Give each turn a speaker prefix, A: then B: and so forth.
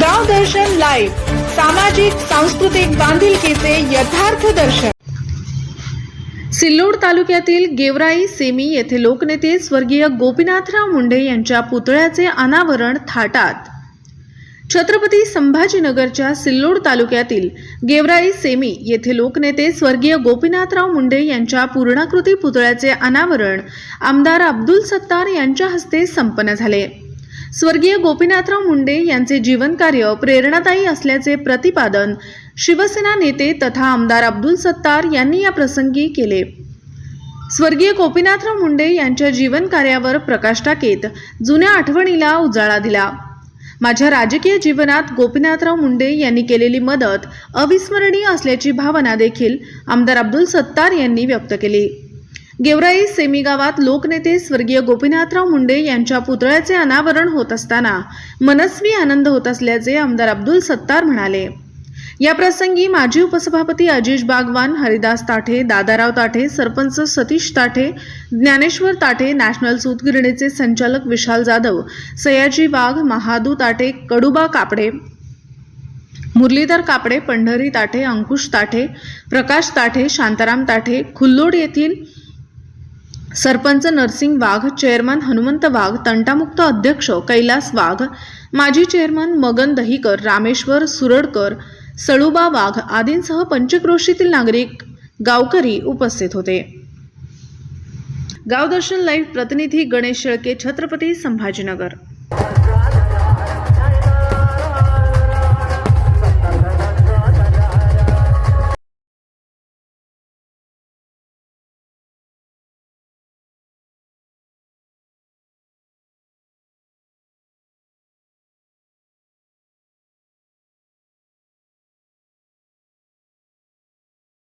A: गाव दर्शन लाईव्ह सामाजिक सांस्कृतिक बांधिलकीचे यथार्थ दर्शन. सिल्लोड तालुक्यातील गेवराई सेमी येथे लोकनेते स्वर्गीय गोपीनाथराव मुंडे यांच्या पुतळ्याचे अनावरण थाटात. छत्रपती संभाजीनगरच्या सिल्लोड तालुक्यातील गेवराई सेमी येथे लोकनेते स्वर्गीय गोपीनाथराव मुंडे यांच्या पूर्णाकृती पुतळ्याचे अनावरण आमदार अब्दुल सत्तार यांच्या हस्ते संपन्न झाले. स्वर्गीय गोपीनाथराव मुंडे यांचे जीवनकार्य प्रेरणादायी असल्याचे प्रतिपादन शिवसेना नेते तथा आमदार अब्दुल सत्तार यांनी या प्रसंगी केले. स्वर्गीय गोपीनाथराव मुंडे यांच्या जीवन कार्यावर प्रकाश टाकीत जुन्या आठवणीला उजाळा दिला. माझ्या राजकीय जीवनात गोपीनाथराव मुंडे यांनी केलेली मदत अविस्मरणीय असल्याची भावना देखील आमदार अब्दुल सत्तार यांनी व्यक्त केली. गेवराई सेमी गावात लोकनेते स्वर्गीय गोपीनाथराव मुंडे यांच्या पुतळ्याचे अनावरण होत असताना मनस्वी आनंद होत असल्याचे आमदार अब्दुल सत्तार म्हणाले. या प्रसंगी माजी उपसभापती अजिज बागवान हरिदास ताठे दादाराव ताठे सरपंच सतीश ताठे ज्ञानेश्वर ताठे नॅशनल सूतगिरणीचे संचालक विशाल जाधव सयाजी वाघ महादू ताठे कडुबा कापडे मुरलीधर कापडे पंढरी ताठे अंकुश ताठे प्रकाश ताठे शांताराम ताठे खुल्लोड येथील सरपंच नरसिंग वाघ चेअरमन हनुमंत वाघ तंटामुक्त अध्यक्ष कैलास वाघ माजी चेअरमन मगन दहीकर रामेश्वर सुरडकर सळुबा वाघ आदींसह पंचक्रोशीतील नागरिक गावकरी उपस्थित होते. गावदर्शन लाईव्ह प्रतिनिधी गणेश शेळके छत्रपती संभाजीनगर.